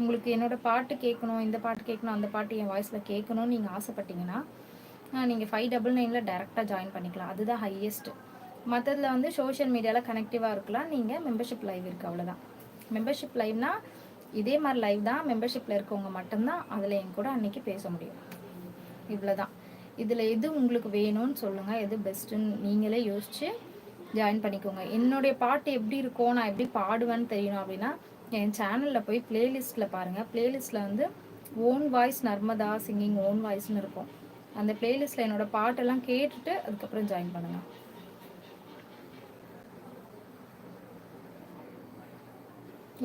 உங்களுக்கு என்னோடய பாட்டு கேட்கணும் இந்த பாட்டு கேட்கணும் அந்த பாட்டு என் வாய்ஸில் கேட்கணும்னு நீங்கள் ஆசைப்பட்டீங்கன்னா நீங்கள் ஃபைவ் டபுள் நைனில் டேரெக்டாக ஜாயின் பண்ணிக்கலாம். அதுதான் ஹையஸ்ட்டு மற்றதில் வந்து சோஷியல் மீடியாவில் கனெக்டிவாக இருக்கலாம். நீங்கள் மெம்பர்ஷிப் லைவ் இருக்குது அவ்வளோதான் மெம்பர்ஷிப் லைவ்னா இதே மாதிரி லைவ் தான் மெம்பர்ஷிப்பில் இருக்கவங்க மட்டும்தான் அதில் என் கூட அன்றைக்கி பேச முடியும். இவ்வளோதான் இதில் எது உங்களுக்கு வேணும்னு சொல்லுங்கள் எது பெஸ்ட்டுன்னு நீங்களே யோசித்து ஜாயின் பண்ணிக்கோங்க. என்னுடைய பாட்டு எப்படி இருக்கும் நான் எப்படி பாடுவேன்னு தெரியணும் அப்படின்னா என் சேனலில் போய் பிளேலிஸ்ட்டில் பாருங்கள் பிளேலிஸ்ட்டில் வந்து own voice Narmada singing own வாய்ஸ்னு இருக்கும். அந்த பிளேலிஸ்ட்டில் என்னோடய பாட்டெல்லாம் கேட்டுட்டு அதுக்கப்புறம் ஜாயின் பண்ணுங்கள்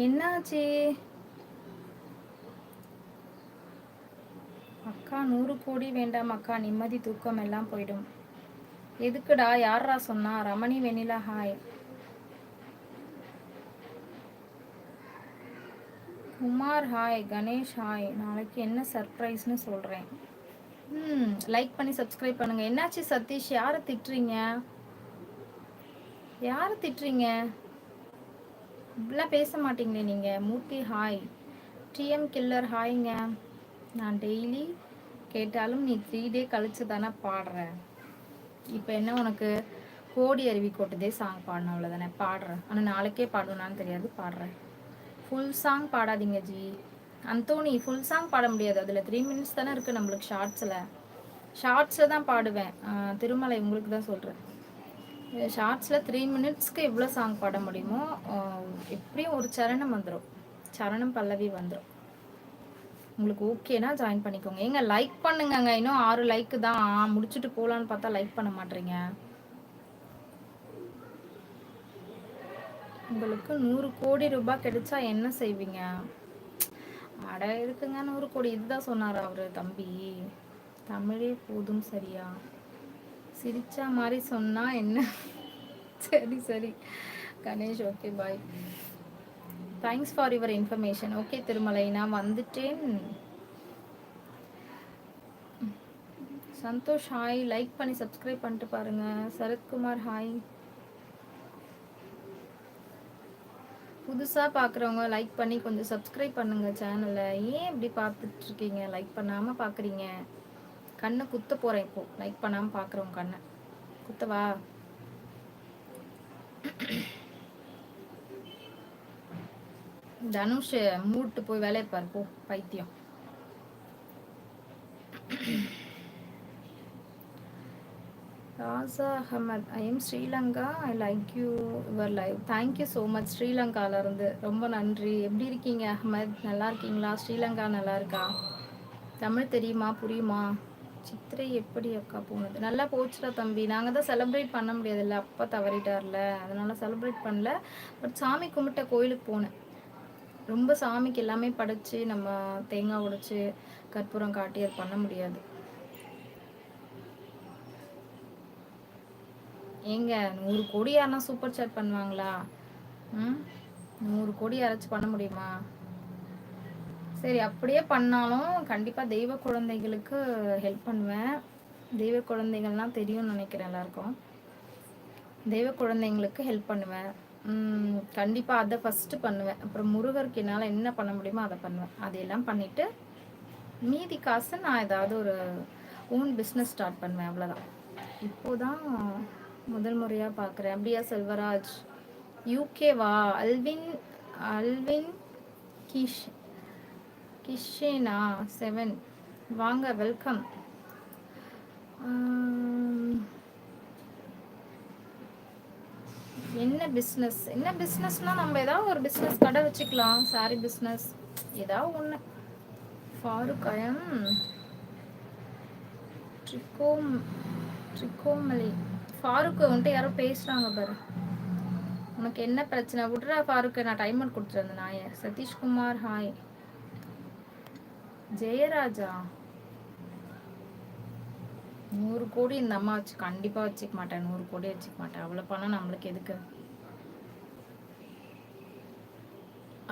என்னாச்சு? அக்கா நூறு கோடி வேண்டாம் அக்கா. நிம்மதி தூக்கம் எல்லாம் போயிடும். எதுக்குடா? யாரா சொன்னா? Ramani Vennila hi Kumar hi Ganesh hi. நாளைக்கு என்ன சர்ப்ரைஸ்னு சொல்கிறேன் ம் லைக் பண்ணி சப்ஸ்கிரைப் பண்ணுங்கள் என்னாச்சு சதீஷ்? யாரை திட்டுறீங்க? யாரை திட்டுறீங்க? இப்படிலாம் பேச மாட்டீங்களே நீங்கள் மூர்த்தி ஹாய். டிஎம் கில்லர் ஹாய்ங்க. நான் டெய்லி கேட்டாலும் நீ த்ரீ டே கழிச்சு தானே பாடுற. இப்போ என்ன உனக்கு? கோடி அருவி கொட்டுதே சாங் பாடணும் அவ்வளோதானே பாடுறேன் ஆனால் நாளைக்கே பாடுவேனான்னு தெரியாது. பாடுறேன் ஃபுல் சாங் பாடாதீங்க ஜி. அந்தோனி ஃபுல் சாங் பாட முடியாது. அதில் த்ரீ மினிட்ஸ் தானே இருக்குது நம்மளுக்கு ஷார்ட்ஸில் ஷார்ட்ஸில் தான் பாடுவேன். திருமலை உங்களுக்கு தான் சொல்கிறேன் ஷார்ட்ஸில் த்ரீ மினிட்ஸ்க்கு எவ்வளோ சாங் பாட முடியுமோ எப்படியும் ஒரு சரணம் வந்துடும் சரணம் பல்லவி வந்துடும் உங்களுக்கு ஓகேனா ஜாயின் பண்ணிக்கோங்க. ஏங்க லைக் பண்ணுங்கங்க. இன்னும் ஆறு லைக்கு தான். முடிச்சுட்டு போகலான்னு பார்த்தா லைக் பண்ண மாட்டேறீங்க உங்களுக்கு நூறு கோடி ரூபாய் கிடைச்சா என்ன செய்வீங்க? அட இருக்குங்க நூறு கோடி. இதுதான் சொன்னார் அவரு தம்பி. தமிழே போதும் சரியா? சிரிச்சா மாதிரி சொன்னா என்ன? சரி சரி. Ganesh okay bye thanks for your information okay Thirumalai நான் வந்துட்டேன். சந்தோஷ் ஹாய் லைக் பண்ணி சப்ஸ்கிரைப் பண்ணிட்டு பாருங்க. சரத்குமார் ஹாய் புதுசாக பார்க்குறவங்க லைக் பண்ணி கொஞ்சம் சப்ஸ்கிரைப் பண்ணுங்கள் சேனலை ஏன் இப்படி பார்த்துட்ருக்கீங்க லைக் பண்ணாமல் பார்க்குறீங்க கண்ணை குத்த போகிறேன் இப்போது லைக் பண்ணாமல் பார்க்குறவங்க கண்ணை. குத்தவா தனுஷ் மூட்டு போய் வேலையை பாரு போ. பைத்தியம். Raza Ahmed I am Sri Lanka I like you your live thank you so much ஸ்ரீலங்காவிலேருந்து ரொம்ப நன்றி. எப்படி இருக்கீங்க அஹமத்? நல்லா இருக்கீங்களா? ஸ்ரீலங்கா நல்லா இருக்கா? தமிழ் தெரியுமா புரியுமா? சித்திரை எப்படி அக்கா போனது? நல்லா போச்சுடா தம்பி. நாங்கள் தான் செலிப்ரேட் பண்ண முடியாதுல்ல அப்பா தவறிட்டார்ல. அதனால செலிப்ரேட் பண்ணல. பட் சாமி கும்பிட்ட கோயிலுக்கு போனேன். ரொம்ப சாமிக்கு எல்லாமே படைச்சு நம்ம தேங்காய் உடைச்சு கற்பூரம் காட்டி அது பண்ண முடியாது. ஏங்க நூறு கோடி யாருன்னா சூப்பர் சாட் பண்ணுவாங்களா? ம்? நூறு கோடி யாராச்சும் பண்ண முடியுமா? சரி அப்படியே பண்ணாலும் கண்டிப்பாக தெய்வ குழந்தைகளுக்கு ஹெல்ப் பண்ணுவேன். தெய்வ குழந்தைகள்லாம் தெரியும்னு நினைக்கிறேன் எல்லாருக்கும். தெய்வ குழந்தைங்களுக்கு ஹெல்ப் பண்ணுவேன். கண்டிப்பாக அதை ஃபஸ்ட்டு பண்ணுவேன். அப்புறம் முருகருக்கு என்னால் என்ன பண்ண முடியுமோ அதை பண்ணுவேன். அதையெல்லாம் பண்ணிவிட்டு மீதி காசு நான் ஏதாவது ஒரு ஓன் பிஸ்னஸ் ஸ்டார்ட் பண்ணுவேன் அவ்வளோதான் இப்போதான் முதல் முறையாக பார்க்குறேன் அப்படியா செல்வராஜ்? யூகேவா அல்வின் அல்வின் கிஷ் கிஷேனா செவன் வாங்க வெல்கம் என்ன பிஸ்னஸ் என்ன பிஸ்னஸ்னால் நம்ம ஏதாவது ஒரு பிஸ்னஸ் கடை வச்சுக்கலாம். சாரி பிஸ்னஸ் ஏதாவது ஒன்று ஃபாருக் அயம் ட்ரிக்கோம் ஃபாரூக் வந்துட்டு யாரோ பேசுகிறாங்க பாரு. உனக்கு என்ன பிரச்சனை? விட்றா ஃபாருக்கு நான் டைமர் கொடுத்துருந்தேன் நாயே சதீஷ்குமார் ஹாய் ஜெயராஜா? நூறு கோடி இந்த அம்மா வச்சு கண்டிப்பாக வச்சுக்க மாட்டேன். நூறு கோடி வச்சுக்க மாட்டேன். அவ்வளோ பணம் நம்மளுக்கு எதுக்கு?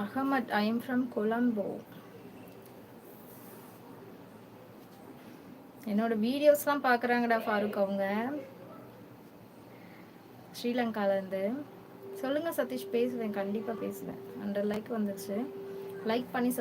Ahmed I am from Colombo என்னோட வீடியோஸ்லாம் பார்க்குறாங்கடா ஃபாரூக் அவங்க. ஸ்ரீலங்காலேருந்து. சொல்லுங்கள் சதீஷ் பேசுவேன் கண்டிப்பாக பேசுவேன். ஹண்ட்ரட் லைக் வந்துருச்சு. லைக் பண்ணி